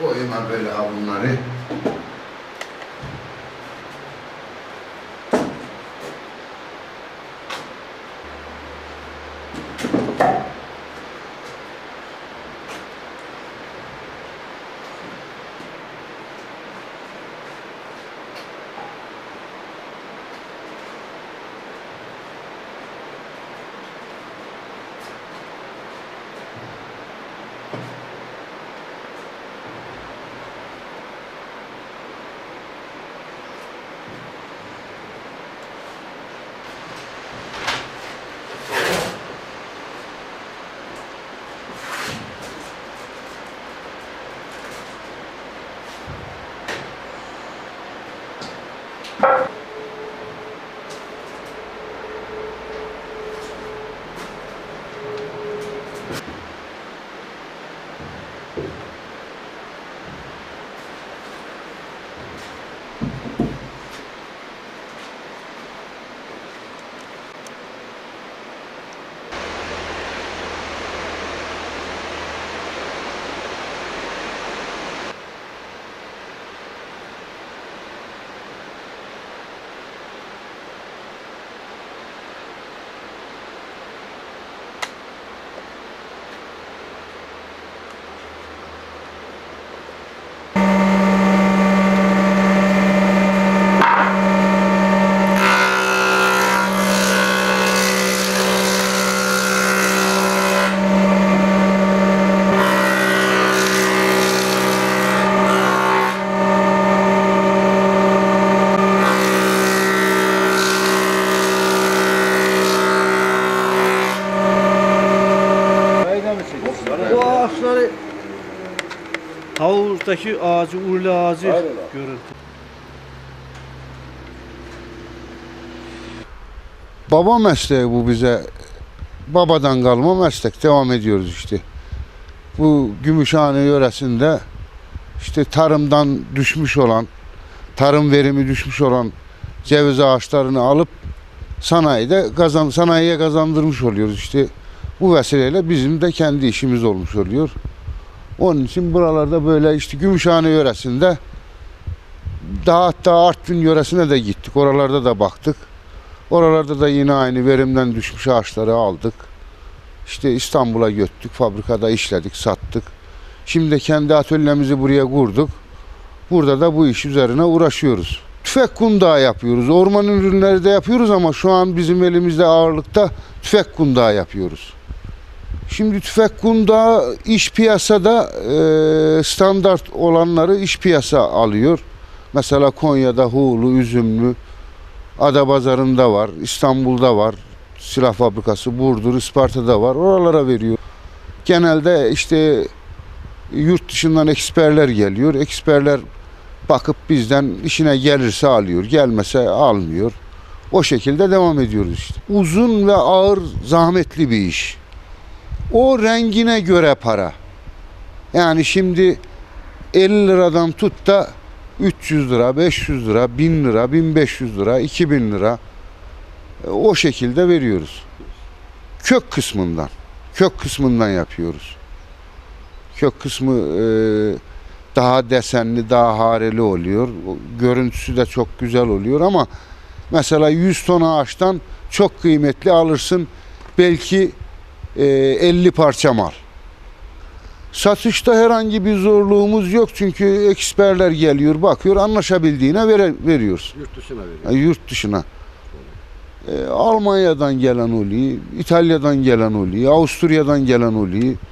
Koyma böyle bunları. Bu Havuzdaki ağacı, urlu ağacı Aynen. görün. Baba mesleği bu bize. Babadan kalma meslek. Devam ediyoruz işte. Bu Gümüşhane yöresinde işte tarımdan düşmüş olan, tarım verimi düşmüş olan ceviz ağaçlarını alıp sanayide kazan, sanayiye kazandırmış oluyoruz. İşte bu vesileyle bizim de kendi işimiz olmuş oluyor. Onun için buralarda böyle işte Gümüşhane yöresinde daha hatta Artvin yöresine de gittik. Oralarda da baktık. Oralarda da yine aynı verimden düşmüş ağaçları aldık. İşte İstanbul'a götürdük, fabrikada işledik, sattık. Şimdi kendi atölyemizi buraya kurduk. Burada da bu iş üzerine uğraşıyoruz. Tüfek kundağı yapıyoruz. Orman ürünleri de yapıyoruz ama şu an bizim elimizde ağırlıkta tüfek kundağı yapıyoruz. Şimdi tüfek kundağı iş piyasada e, standart olanları iş piyasa alıyor. Mesela Konya'da Huğulu, Üzümlü, Adapazarı'nda var, İstanbul'da var. Silah fabrikası Burdur, Isparta'da var. Oralara veriyor. Genelde işte yurt dışından eksperler geliyor. Eksperler bakıp bizden işine gelirse alıyor, gelmese almıyor. O şekilde devam ediyoruz işte. Uzun ve ağır, zahmetli bir iş. O rengine göre para. Yani şimdi 50 liradan tut da 300 lira, 500 lira, 1000 lira, 1500 lira, 2000 lira e, o şekilde veriyoruz. Kök kısmından, kök kısmından yapıyoruz. Kök kısmı e, daha desenli, daha hareli oluyor. Görüntüsü de çok güzel oluyor ama mesela 100 ton ağaçtan çok kıymetli alırsın belki 50 parça mal. Satışta herhangi bir zorluğumuz yok çünkü eksperler geliyor, bakıyor, anlaşabildiğine vere, veriyoruz. Yurt dışına veriyor. Yani yurt dışına. E, Almanya'dan gelen oluyor, İtalya'dan gelen oluyor, Avusturya'dan gelen oluyor.